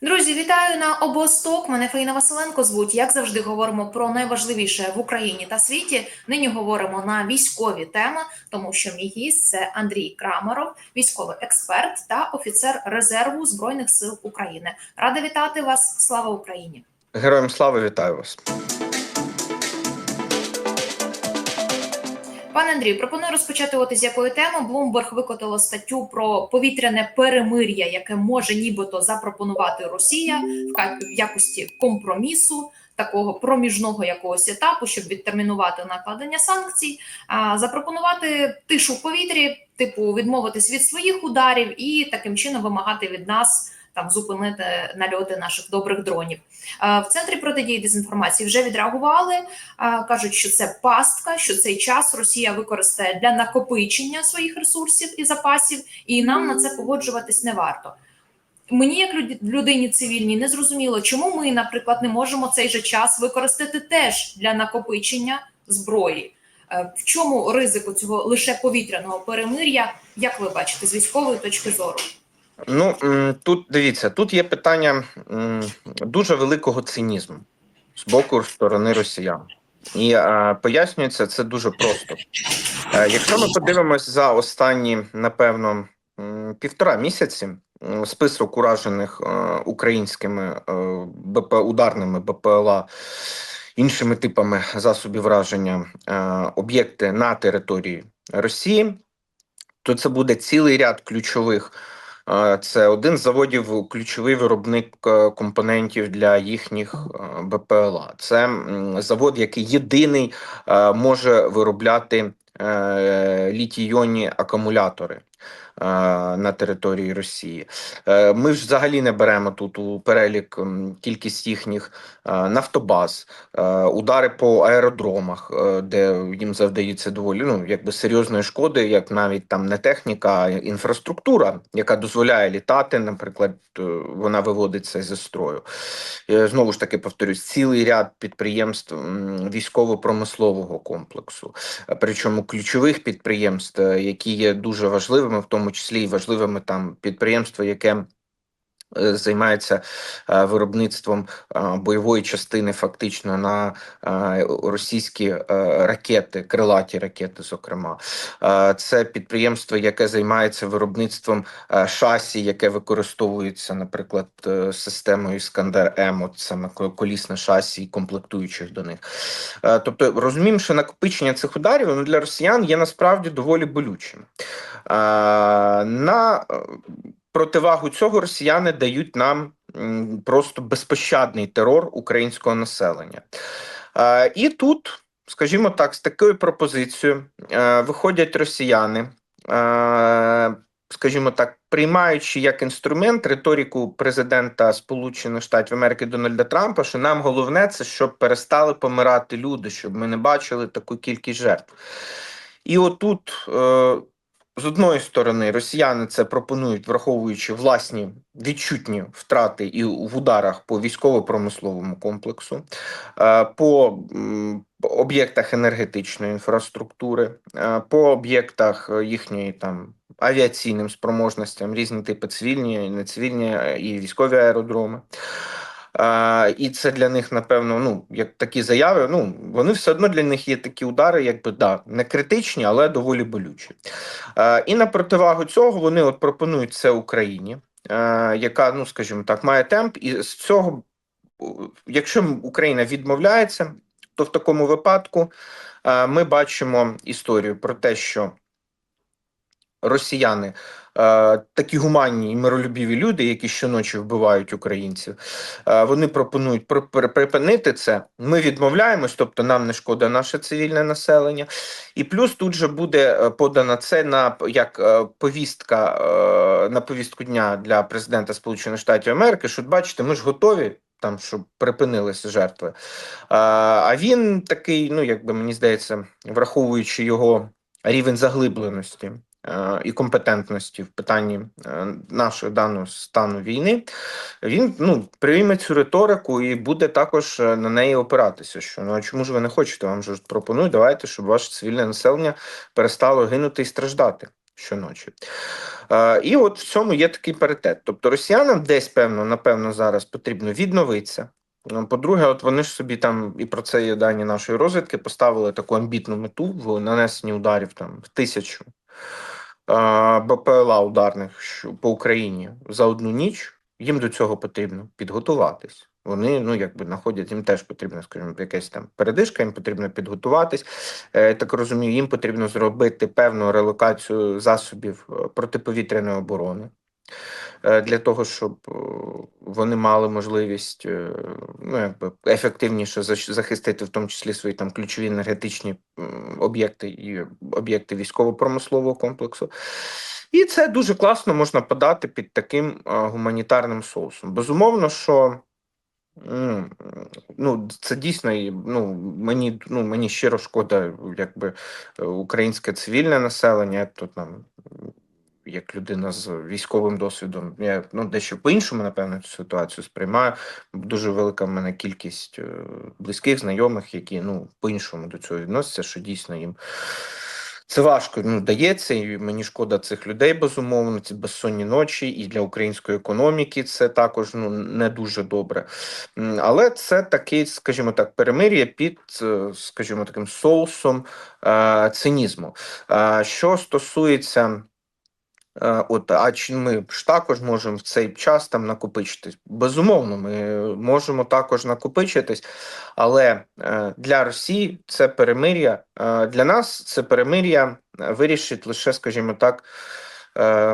Друзі, вітаю на обосток. Мене Фаїна Василенко звуть. Як завжди, говоримо про найважливіше в Україні та світі. Нині говоримо на військові теми, тому що мій гість це Андрій Крамаров, військовий експерт та офіцер резерву збройних сил України. Рада вітати вас! Слава Україні! Героям слави вітаю вас. Пане Андрію, пропоную розпочати от із якої теми. Bloomberg викотило статтю про повітряне перемир'я, яке може нібито запропонувати Росія в якості компромісу. Такого проміжного якогось етапу, щоб відтермінувати накладення санкцій, а запропонувати тишу в повітрі, типу відмовитись від своїх ударів і таким чином вимагати від нас там зупинити нальоти наших добрих дронів. В центрі протидії дезінформації вже відреагували. Кажуть, що це пастка, що цей час Росія використає для накопичення своїх ресурсів і запасів, і нам на це погоджуватись не варто. Мені, як людині цивільній, не зрозуміло, чому ми, наприклад, не можемо цей же час використати теж для накопичення зброї. В чому ризику цього лише повітряного перемир'я, як ви бачите, з військової точки зору? Ну тут дивіться, тут є питання дуже великого цинізму з боку сторони росіян. І е, пояснюється це дуже просто. Е, якщо ми подивимось за останні, напевно, півтора місяці список уражених е, українськими е, БП ударними БПЛА. Іншими типами засобів враження е, об'єкти на території Росії, то це буде цілий ряд ключових. Е, Це один з заводів, ключовий виробник е, компонентів для їхніх е, БПЛА. Це завод, який єдиний е, може виробляти е, літій-іонні акумулятори е, на території Росії. Е, Ми ж взагалі не беремо тут у перелік кількість їхніх е, нафтобаз, е, удари по аеродромах, е, де їм завдається доволі ну, якби серйозної шкоди, як навіть там не техніка, а інфраструктура, яка дозволяє літати, наприклад, е, вона виводиться зі строю. Е, Знову ж таки повторюсь, цілий ряд підприємств військово-промислового комплексу, Е, причому ключових підприємств, е, які є дуже важливими, в тому числі і важливими там підприємство, яке займається е, виробництвом е, бойової частини фактично на е, російські е, ракети, крилаті ракети, зокрема. Е, Це підприємство, яке займається виробництвом е, шасі, яке використовується, наприклад, е, системою Іскандер М, саме колісне шасі і комплектуючих до них. Е, Тобто розуміємо, що накопичення цих ударів ну, для росіян є насправді доволі болючим. Е, На е, противагу цього росіяни дають нам просто безпощадний терор українського населення. І тут, скажімо так, з такою пропозицією е, виходять росіяни, е, скажімо так, приймаючи як інструмент риторику президента Сполучених Штатів Америки Дональда Трампа, що нам головне це щоб перестали помирати люди, щоб ми не бачили таку кількість жертв. І отут. Е, з одної сторони, росіяни це пропонують, враховуючи власні відчутні втрати і в ударах по військово-промисловому комплексу, е, по об'єктах енергетичної інфраструктури, е, по об'єктах е, їхньої там авіаційним спроможностям, різні типи цивільні, і нецивільні е, і військові аеродроми. І це для них, напевно, ну, як такі заяви, ну, вони все одно для них є такі удари, якби да, не критичні, але доволі болючі. І на противагу цього вони от пропонують це Україні, яка, ну скажімо так, має темп, і з цього, якщо Україна відмовляється, то в такому випадку ми бачимо історію про те, що росіяни, такі гуманні і миролюбіві люди, які щоночі вбивають українців, е, вони пропонують при- при- припинити це. Ми відмовляємось, тобто нам не шкода наше цивільне населення. І плюс тут же буде е, подано це на як е, повістка е, на повістку дня для президента Сполучених Штатів Америки. Що бачите, ми ж готові. Там, щоб припинилися жертви. А, він такий, ну якби мені здається, враховуючи його рівень заглибленості е, і компетентності в питанні е, нашого даного стану війни, він ну прийме цю риторику і буде також е, на неї опиратися. Що ну а чому ж ви не хочете? Вам ж пропонують, давайте, щоб ваше цивільне населення перестало гинути і страждати. щоночі. Е, і от в цьому є такий паритет. Тобто росіянам десь певно, напевно, зараз потрібно відновитися. Ну, По-друге, от вони ж собі там і про це є дані нашої розвідки поставили таку амбітну мету в нанесенні ударів там в тисячу е, БПЛА ударних по Україні за одну ніч. Їм до цього потрібно підготуватись. Вони ну якби знаходять, їм теж потрібно, скажімо, якась там передишка, їм потрібно підготуватись. Е, Я так розумію, їм потрібно зробити певну релокацію засобів е, протиповітряної оборони для того, щоб е, вони мали можливість е, ну, якби ефективніше захистити, в тому числі свої там ключові енергетичні об'єкти і об'єкти військово-промислового комплексу. І це дуже класно можна подати під таким е, гуманітарним соусом. Безумовно, що ну, це дійсно ну, мені, ну, мені щиро шкода, якби е, українське цивільне населення, то там. Як людина з військовим досвідом, я ну дещо по-іншому, напевно, цю ситуацію сприймаю. Дуже велика в мене кількість е, близьких, знайомих, які ну по-іншому до цього відносяться, що дійсно їм це важко ну, дається, і мені шкода цих людей, безумовно, ці безсонні ночі, і для української економіки це також ну, не дуже добре. Але це такий, скажімо так, перемир'я під, е, скажімо, таким соусом е, цинізму. Е, Що стосується. Е, От, а чи ми ж також можемо в цей час там накопичитись? Безумовно, ми можемо також накопичитись, але е, для Росії це перемир'я, е, для нас це перемир'я вирішить лише, скажімо так,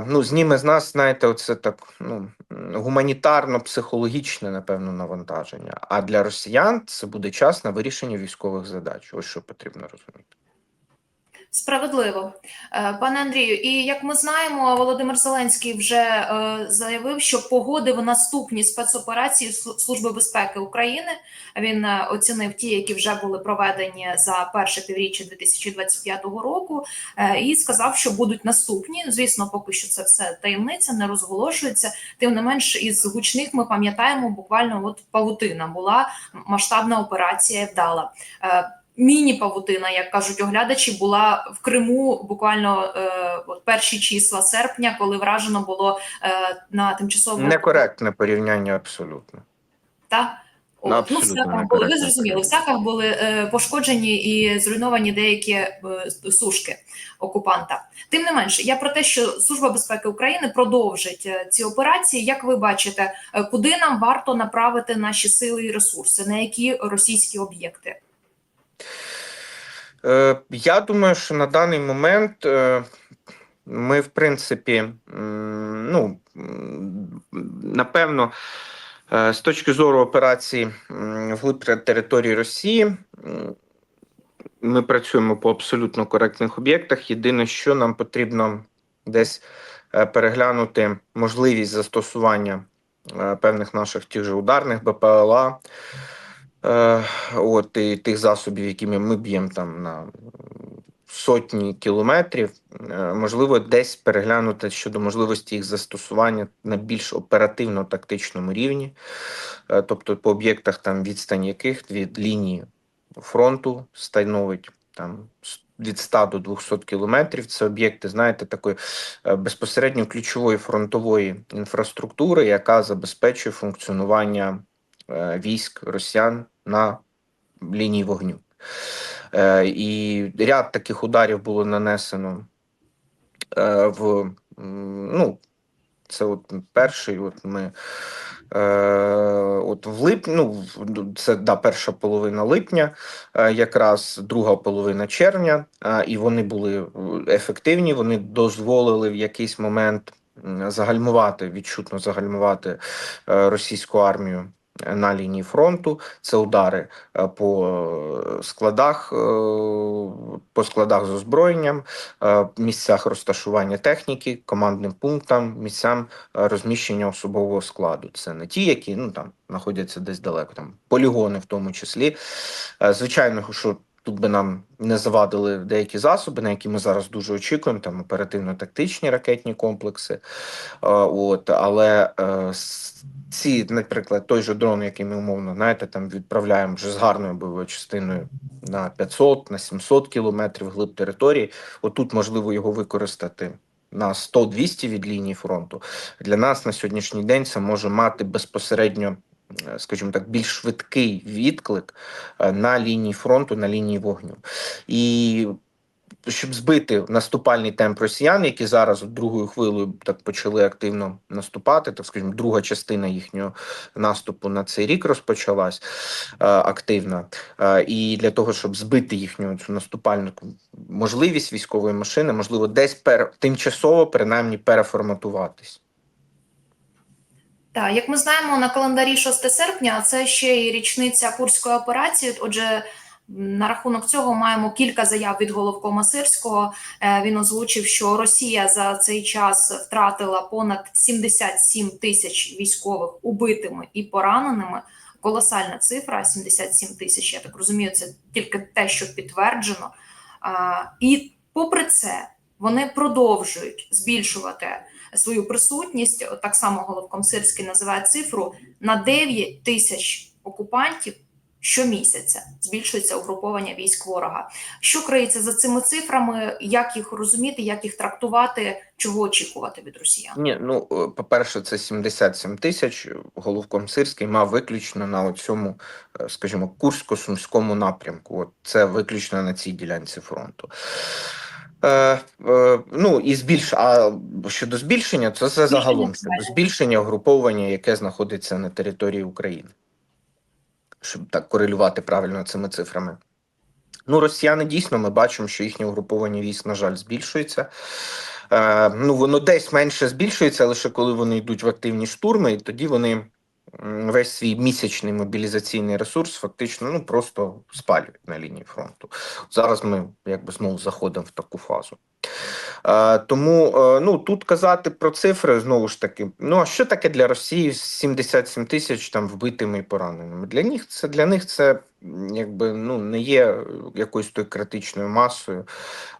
ну, зніме з нас, знаєте, оце так ну, гуманітарно-психологічне, напевно, навантаження. А для росіян це буде час на вирішення військових задач. Ось що потрібно розуміти. Справедливо, Е, пане Андрію. І як ми знаємо, Володимир Зеленський вже е, заявив, що погодив наступні спецоперації Служби безпеки України. Він е, оцінив ті, які вже були проведені за перше півріччя 2025 року, і сказав, що будуть наступні. Звісно, поки що це все таємниця, не розголошується. Тим не менш, із гучних ми пам'ятаємо буквально от павутина була масштабна операція вдала. Міні-павутина, як кажуть оглядачі, була в Криму буквально е, от перші числа серпня, коли вражено було е, на тимчасово Некоректне порівняння абсолютно. та Ну, От, ну, абсолютно були, ви зрозуміли, в. Саках були е, пошкоджені і зруйновані деякі е, сушки окупанта. Тим не менше, я про те, що Служба безпеки України продовжить е, ці операції. Як ви бачите, е, куди нам варто направити наші сили і ресурси, на які російські об'єкти? Е, Я думаю, що на даний момент е, ми, в принципі, ну, напевно, е, з точки зору операції вглиб території Росії, ми працюємо по абсолютно коректних об'єктах. Єдине, що нам потрібно десь переглянути можливість застосування певних наших тих же ударних БПЛА. Е, от і тих засобів, якими ми б'ємо там на сотні кілометрів, е, можливо, десь переглянути щодо можливості їх застосування на більш оперативно-тактичному рівні, Е, тобто по об'єктах, там відстань яких від лінії фронту становить там від 100 до 200 кілометрів. Це об'єкти, знаєте, такої безпосередньо ключової фронтової інфраструктури, яка забезпечує функціонування військ росіян на лінії вогню. Е, І ряд таких ударів було нанесено е, в ну, це от перший. От ми е, от в липні, ну це да, перша половина липня, е, якраз друга половина червня, е, і вони були е, ефективні. Вони дозволили в якийсь момент загальмувати, відчутно загальмувати е, російську армію на лінії фронту. Це удари е, по е, складах, е, по складах з озброєнням, місцях розташування техніки, командним пунктам, місцям розміщення особового складу. Це не ті, які ну там знаходяться десь далеко, там полігони, в тому числі. Звичайно, що тут би нам не завадили деякі засоби, на які ми зараз дуже очікуємо, там оперативно-тактичні ракетні комплекси. От, але ці, наприклад, той же дрон, який ми умовно знаєте, там відправляємо вже з гарною бойовою частиною на 500, на 700 кілометрів глиб території. Отут можливо його використати на 100-200 від лінії фронту. Для нас на сьогоднішній день це може мати безпосередньо, е, скажімо так, більш швидкий відклик е, на лінії фронту, на лінії вогню. І щоб збити наступальний темп росіян, які зараз другою хвилею так почали активно наступати, так скажімо, друга частина їхнього наступу на цей рік розпочалась е, активно. Е, і для того, щоб збити їхню цю наступальну можливість військової машини, можливо, десь пер тимчасово принаймні переформатуватись. Так, як ми знаємо, на календарі 6 серпня це ще й річниця курської операції. Отже, на рахунок цього маємо кілька заяв від головкома Сирського. Е, Він озвучив, що Росія за цей час втратила понад 77 тисяч військових убитими і пораненими. Колосальна цифра 77 тисяч. Я так розумію, це тільки те, що підтверджено. І попри це, вони продовжують збільшувати свою присутність. Так само головком Сирський називає цифру на 9 тисяч окупантів щомісяця збільшується угруповання військ ворога. Що криється за цими цифрами? Як їх розуміти, як їх трактувати, чого очікувати від росіян? Ні, ну е, по-перше, це 77 тисяч. Головком Сирський мав виключно на цьому, скажімо, Курсько-Сумському напрямку. От це виключно на цій ділянці фронту. Е, е, ну і збільш, а щодо збільшення, то це загалом збільшення угруповання, яке знаходиться на території України, щоб так корелювати правильно цими цифрами. Ну, росіяни дійсно ми бачимо, що їхнє угруповання військ, на жаль, збільшується. Е, ну, воно десь менше збільшується, лише коли вони йдуть в активні штурми, і тоді вони весь свій місячний мобілізаційний ресурс фактично ну просто спалюють на лінії фронту. Зараз ми якби знову заходимо в таку фазу. Е, тому е, ну тут казати про цифри знову ж таки. Ну а що таке для Росії 77 тисяч там вбитими і пораненими? Для них це для них це якби ну не є якоюсь тою критичною масою.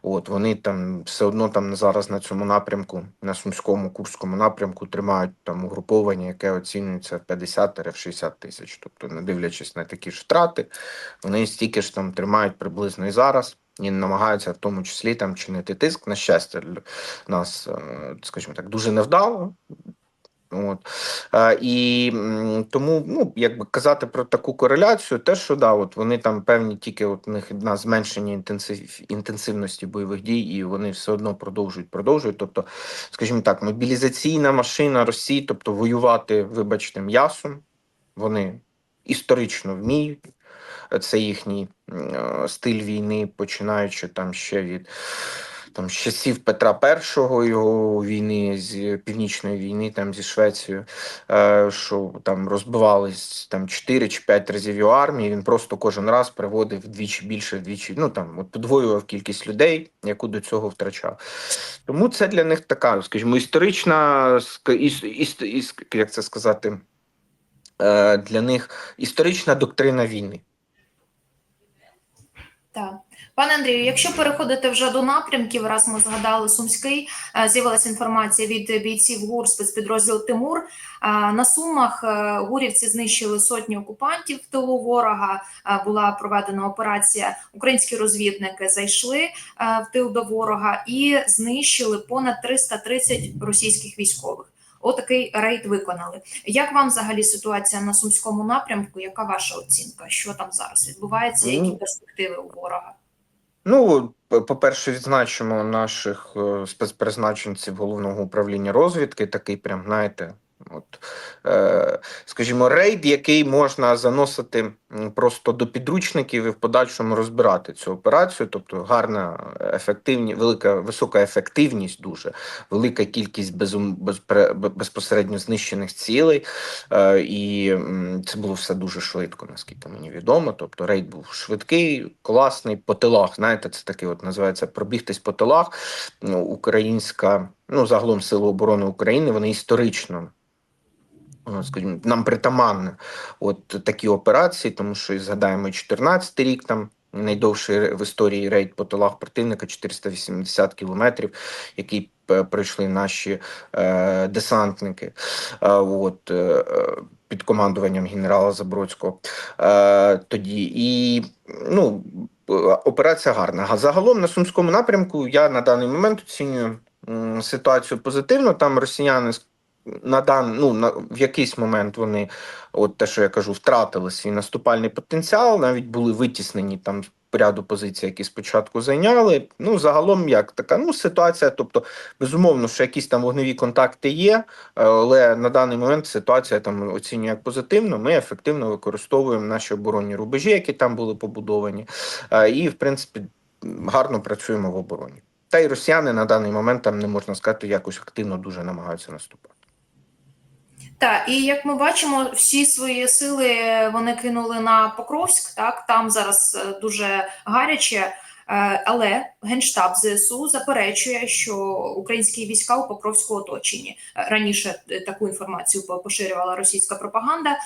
От вони там все одно там зараз на цьому напрямку, на сумському курському напрямку, тримають там угруповання, яке оцінюється в 50-60 тисяч. Тобто, не дивлячись на такі ж втрати, вони стільки ж там тримають приблизно і зараз. І намагаються в тому числі там чинити тиск. На щастя, нас, е, скажімо так, дуже невдало. От. Е, і тому, ну, якби казати про таку кореляцію, те, що да, от вони там певні тільки от у них на зменшення інтенсив, інтенсивності бойових дій, і вони все одно продовжують, продовжують. Тобто, скажімо так, мобілізаційна машина Росії, тобто воювати, вибачте, м'ясом, вони історично вміють. Це їхній е, стиль війни, починаючи там ще від там з часів Петра І його війни з північної війни, там зі Швецією, е, що там розбивались там 4 чи 5 разів його армії. Він просто кожен раз приводив вдвічі більше, вдвічі, ну там от подвоював кількість людей, яку до цього втрачав. Тому це для них така, скажімо, історична іс, іс, іс, як це сказати, е, для них історична доктрина війни. Так. Пане Андрію, якщо переходити вже до напрямків, раз ми згадали Сумський, е, з'явилася інформація від бійців ГУР спецпідрозділ Тимур. Е, На Сумах е, гурівці знищили сотні окупантів в тилу ворога. Була проведена операція. Українські розвідники зайшли в тил до ворога і знищили понад 330 російських військових. Отакий рейд виконали. Як вам взагалі ситуація на сумському напрямку? Яка ваша оцінка? Що там зараз відбувається? Які Ну, перспективи у ворога? Ну, по-перше, відзначимо наших е, спецпризначенців головного управління розвідки. Такий, прям, знаєте, от, е, скажімо, рейд, який можна заносити просто до підручників і в подальшому розбирати цю операцію. Тобто гарна, ефективні, велика, висока ефективність, дуже велика кількість безум, безпре- бе- безпосередньо знищених цілей. Е, і це було все дуже швидко, наскільки мені відомо. Тобто рейд був швидкий, класний, по тилах. Знаєте, це таке от називається пробігтись по тилах. Ну, українська, ну загалом Сили оборони України, вони історично. е, Скажімо, нам притаманні от такі операції, тому що згадаємо 14 рік там найдовший в історії рейд по тилах противника 480 кілометрів, який е, пройшли наші е, десантники. Е, от, е, під командуванням генерала Забродського е, тоді. І ну, е, операція гарна. А загалом на Сумському напрямку я на даний момент оцінюю ситуацію позитивно. Там росіяни на дан, ну, на, в якийсь момент вони, от те, що я кажу, втратили свій наступальний потенціал, навіть були витіснені там ряду позицій, які спочатку зайняли. Ну, загалом, як така ну, ситуація, тобто, безумовно, що якісь там вогневі контакти є, е, але на даний момент ситуація там оцінює як позитивно. Ми ефективно використовуємо наші оборонні рубежі, які там були побудовані, е, і, в принципі, гарно працюємо в обороні. Та й росіяни на даний момент там не можна сказати, якось активно дуже намагаються наступати. Так, і як ми бачимо, всі свої сили вони кинули на Покровськ. Так там зараз е, дуже гаряче. Е, Але генштаб ЗСУ заперечує, що українські війська у Покровську оточені. Е, Раніше е, таку інформацію поширювала російська пропаганда.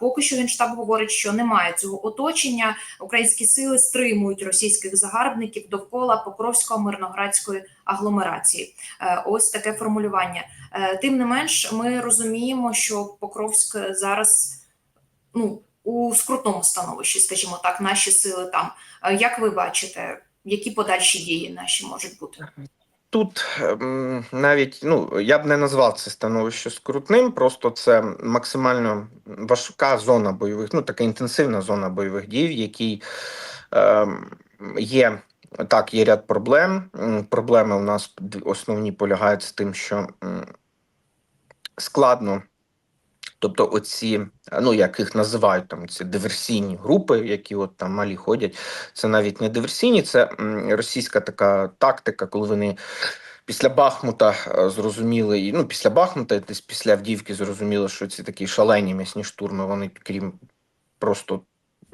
Поки що генштаб говорить, що немає цього оточення. Українські сили стримують російських загарбників довкола Покровської мирноградської агломерації. Ось таке формулювання. Тим не менш, ми розуміємо, що Покровськ зараз ну у скрутному становищі, скажімо так, наші сили там. Е, Як ви бачите, які подальші дії наші можуть бути? Тут ем, навіть ну я б не назвав це становище скрутним, просто це максимально важка зона бойових, ну така інтенсивна зона бойових дій, в якій ем, є так, є ряд проблем. Проблеми у нас основні полягають з тим, що складно. Тобто, оці, ну як їх називають там ці диверсійні групи, які от там малі ходять, це навіть не диверсійні, це російська така тактика, коли вони після Бахмута е, зрозуміли, ну після Бахмута, десь після Авдіївки зрозуміло, що ці такі шалені м'ясні штурми, вони крім просто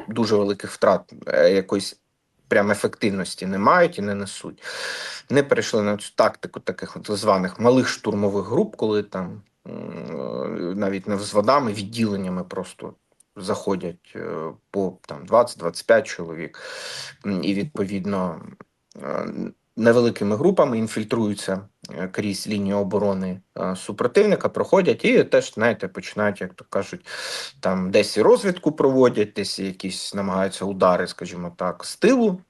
дуже великих втрат е, якоїсь прям ефективності не мають і не несуть. Не перейшли на цю тактику таких от званих малих штурмових груп, коли там е, навіть не взводами, відділеннями просто заходять е, по там 20-25 чоловік, і відповідно е, невеликими групами інфільтруються е, крізь лінію оборони супротивника, проходять і теж, знаєте, починають, як то кажуть, там десь і розвідку проводять, десь якісь намагаються удари, скажімо так, з тилу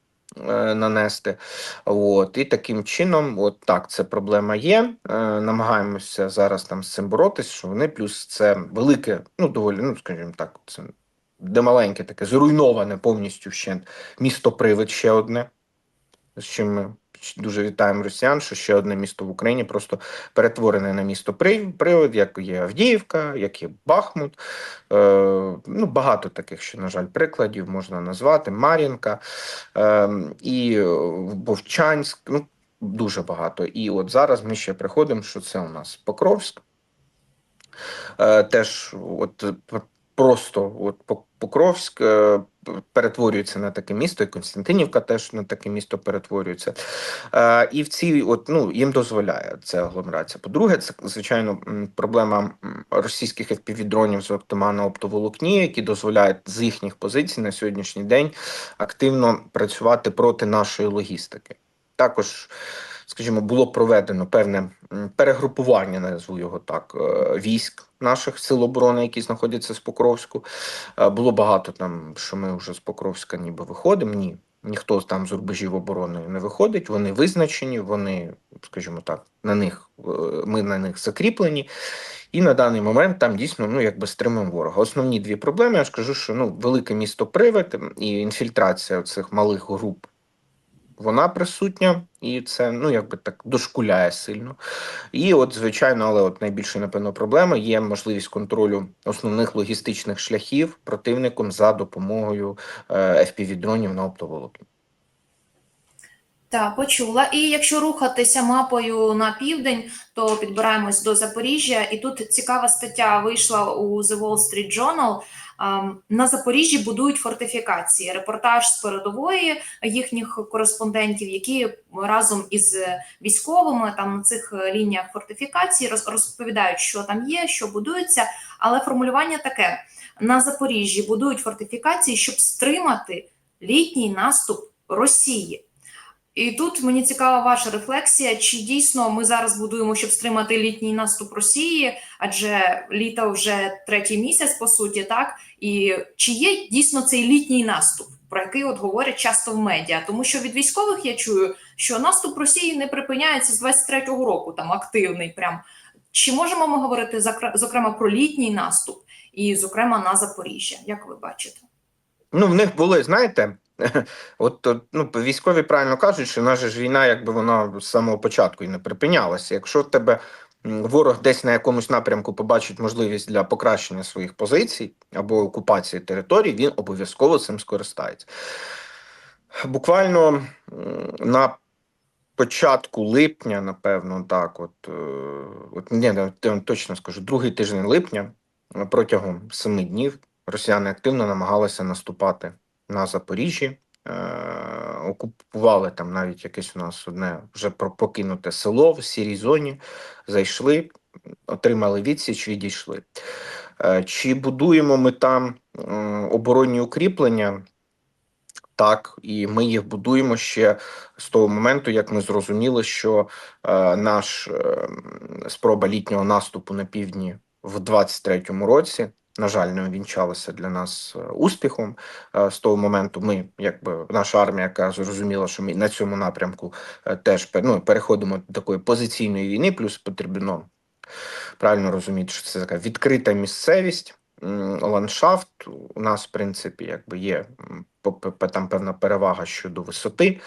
нанести. От, і таким чином, от так, це проблема є. Е, намагаємося зараз там з цим боротись, що вони плюс це велике, ну доволі, ну скажімо так, це де маленьке таке зруйноване повністю ще місто Привид ще одне. З чим ми дуже вітаємо росіян, що ще одне місто в Україні просто перетворене на місто При- Привид, як є Авдіївка, як є Бахмут. Е, ну, багато таких, що, на жаль, прикладів можна назвати. Мар'їнка е, і Вовчанськ. Ну, дуже багато. І от зараз ми ще приходимо, що це у нас Покровськ. Е, теж от просто от Покровськ е, перетворюється на таке місто, і Константинівка теж на таке місто перетворюється. Е, і в цій, от ну їм дозволяє ця агломерація. По-друге, це звичайно проблема російських FPV-дронів з оптома на оптоволокні, які дозволяють з їхніх позицій на сьогоднішній день активно працювати проти нашої логістики. Також, скажімо, було проведено певне перегрупування, назву його так, е, військ наших сил оборони, які знаходяться з Покровську. Е, Було багато там, що ми вже з Покровська ніби виходимо. Ні, ніхто там з рубежів оборони не виходить. Вони визначені, вони, скажімо так, на них е, ми на них закріплені. І на даний момент там дійсно ну якби стримуємо ворога. Основні дві проблеми. Я ж кажу, що ну велике місто Привид і інфільтрація цих малих груп. Вона присутня, і це ну якби так дошкуляє сильно. І от, звичайно, але от найбільша, напевно, проблема є можливість контролю основних логістичних шляхів противником за допомогою е, FPV-дронів на оптоволокні. Так, почула. І якщо рухатися мапою на південь, то підбираємось до Запоріжжя. І тут цікава стаття вийшла у The Wall Street Journal. На Запоріжжі будують фортифікації. Репортаж з передової їхніх кореспондентів, які разом із військовими там на цих лініях фортифікації роз- розповідають, що там є, що будується. Але формулювання таке: на Запоріжжі будують фортифікації, щоб стримати літній наступ Росії. І тут мені цікава ваша рефлексія, чи дійсно ми зараз будуємо, щоб стримати літній наступ Росії, адже літо вже третій місяць, по суті, так і чи є дійсно цей літній наступ про який от говорять часто в медіа. Тому що від військових я чую, що наступ Росії не припиняється з 23-го року, там активний. Прям чи можемо ми говорити зокрема про літній наступ і, зокрема, на Запоріжжя? Як ви бачите? Ну, в них були, знаєте, от ну, військові правильно кажуть, що наша ж війна, якби вона з самого початку і не припинялася. Якщо тебе ворог десь на якомусь напрямку побачить можливість для покращення своїх позицій або окупації територій, він обов'язково цим скористається. Буквально на початку липня, напевно, так, от, е, от ні, я точно скажу, другий тиждень липня протягом семи днів росіяни активно намагалися наступати на Запоріжжі. Е, окупували там навіть якесь у нас одне вже покинуте село в сірій зоні. Зайшли, отримали відсіч, відійшли. Е, чи будуємо ми там е, оборонні укріплення? Так, і ми їх будуємо ще з того моменту, як ми зрозуміли, що е, наш е, спроба літнього наступу на півдні в 23-му році, на жаль, не увінчалася для нас е, успіхом. Е, з того моменту ми, якби наша армія, яка зрозуміла, що ми на цьому напрямку е, теж ну, переходимо до такої позиційної війни, плюс потрібно правильно розуміти, що це така відкрита місцевість. Ландшафт у нас, в принципі, якби є там певна перевага щодо висоти,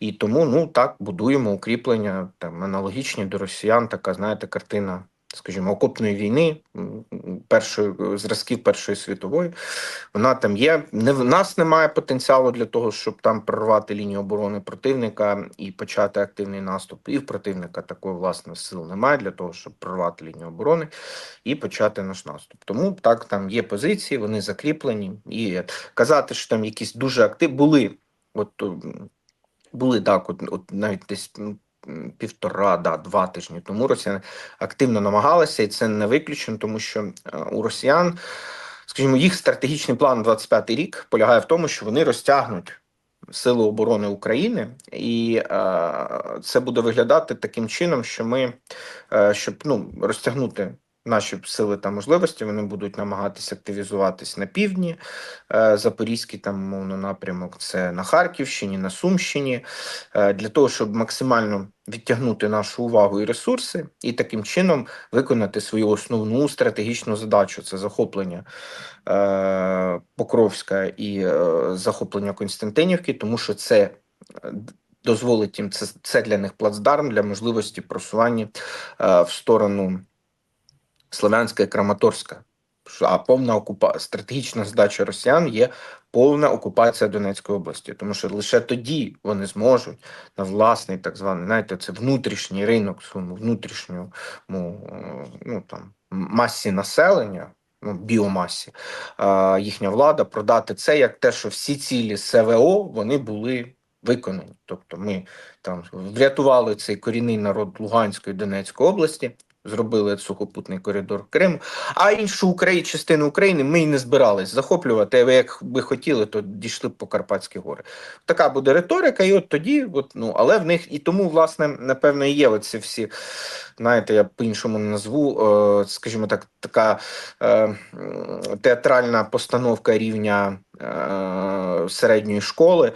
і тому ну так будуємо укріплення там аналогічні до росіян. Така знаєте, картина, скажімо, окопної війни, першої зразків Першої світової. Вона там є. Не в нас немає потенціалу для того, щоб там прорвати лінію оборони противника і почати активний наступ. І в противника такої власне сил немає для того, щоб прорвати лінію оборони і почати наш наступ. Тому так там є позиції, вони закріплені. І казати, що там якісь дуже актив були. От були так, от, от навіть десь півтора, да, два тижні тому росіяни активно намагалися, і це не виключено, тому що е, у росіян, скажімо, їх стратегічний план 25 рік полягає в тому, що вони розтягнуть. Сили оборони України, і е, це буде виглядати таким чином, що ми, е, щоб ну розтягнути наші сили та можливості, вони будуть намагатися активізуватись на півдні. Е, Запорізький там мовно напрямок, це на Харківщині, на Сумщині, е, для того, щоб максимально відтягнути нашу увагу і ресурси, і таким чином виконати свою основну стратегічну задачу це захоплення е, Покровська і захоплення Константинівки, тому що це дозволить їм це, це для них плацдарм для можливості просування е, в сторону Слов'янська і Краматорська. А повна окупа... стратегічна задача росіян є повна окупація Донецької області, тому що лише тоді вони зможуть на власний так званий, знаєте, це внутрішній ринок, своєму внутрішньому е, ну там масі населення, ну біомасі, е, їхня влада продати це як те, що всі цілі СВО вони були виконані. Тобто ми там врятували цей корінний народ Луганської Донецької області. Зробили сухопутний коридор Криму, а іншу Україну, частину України ми й не збирались захоплювати. А Як би хотіли, то дійшли б по Карпатські гори. Така буде риторика, і от тоді, от, ну але в них і тому, власне, напевно, і є оці всі, знаєте, я по-іншому назву, е, скажімо так, така е, театральна постановка рівня. е, Середньої школи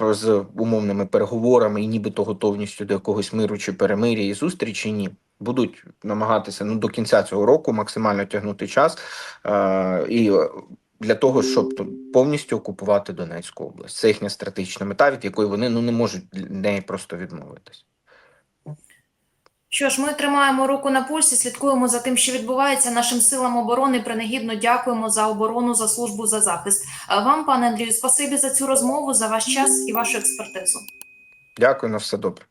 з умовними переговорами і нібито готовністю до якогось миру чи перемир'я і зустрічі ні будуть намагатися ну до кінця цього року максимально тягнути час е, і для того, щоб повністю окупувати Донецьку область. Це їхня стратегічна мета, від якої вони ну не можуть неї просто відмовитись. Що ж, ми тримаємо руку на пульсі, слідкуємо за тим, що відбувається. Нашим силам оборони принагідно дякуємо за оборону, за службу, за захист. А Вам, пане Андрію, спасибі за цю розмову, за ваш час і вашу експертизу. Дякую на все добре.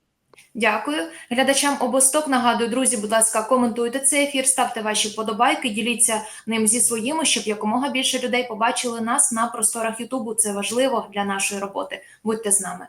Дякую глядачам обосток. Нагадую, друзі, будь ласка, коментуйте цей ефір, ставте ваші вподобайки, діліться ним зі своїми, щоб якомога більше людей побачили нас на просторах Ютубу. Це важливо для нашої роботи. Будьте з нами.